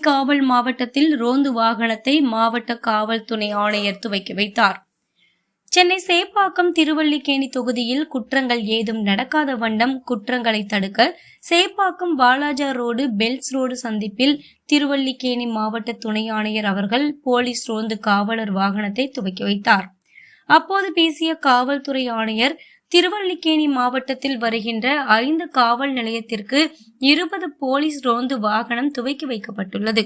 காவல் மாவட்டத்தில் ரோந்து வாகனத்தை மாவட்ட காவல் துணை ஆணையர் துவக்கி வைத்தார். சென்னை சேப்பாக்கம் திருவல்லிக்கேணி தொகுதியில் குற்றங்கள் ஏதும் நடக்காத வண்ணம் குற்றங்களை தடுக்க Chepauk Walajah road Bells road சந்திப்பில் திருவல்லிக்கேணி மாவட்ட துணை ஆணையர் அவர்கள் போலீஸ் ரோந்து காவலர் வாகனத்தை துவக்கி வைத்தார். அப்போது பேசிய காவல்துறை ஆணையர் திருவல்லிக்கேணி மாவட்டத்தில் வருகின்ற ஐந்து காவல் நிலையத்திற்கு இருபது போலீஸ் ரோந்து வாகனம் துவக்கி வைக்கப்பட்டுள்ளது.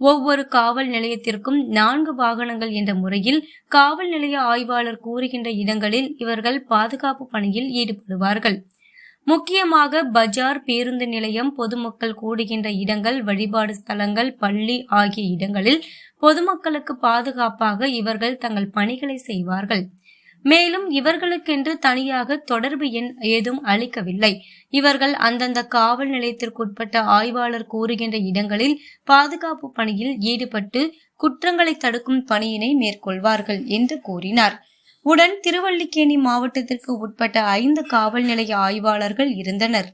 ஒவ்வொரு காவல் நிலையத்திற்கும் நான்கு வாகனங்கள் என்ற முறையில் காவல் நிலைய ஆய்வாளர் கூறுகின்ற இடங்களில் இவர்கள் பாதுகாப்பு பணியில் ஈடுபடுவார்கள். முக்கியமாக பஜார் பேருந்து நிலையம் பொதுமக்கள் கூடுகின்ற இடங்கள் வழிபாடு ஸ்தலங்கள் பள்ளி ஆகிய இடங்களில் பொதுமக்களுக்கு பாதுகாப்பாக இவர்கள் தங்கள் பணிகளை செய்வார்கள். மேலும் இவர்களுக்கென்று தனியாக தொடர்பு எண் ஏதும் அளிக்கவில்லை. இவர்கள் அந்தந்த காவல் நிலையத்திற்குட்பட்ட ஆய்வாளர் கூறுகின்ற இடங்களில் பாதுகாப்பு பணியில் ஈடுபட்டு குற்றங்களை தடுக்கும் பணியினை மேற்கொள்வார்கள் என்று கூறினார். உடன் திருவல்லிக்கேணி மாவட்டத்திற்கு உட்பட்ட ஐந்து காவல் நிலைய ஆய்வாளர்கள் இருந்தனர்.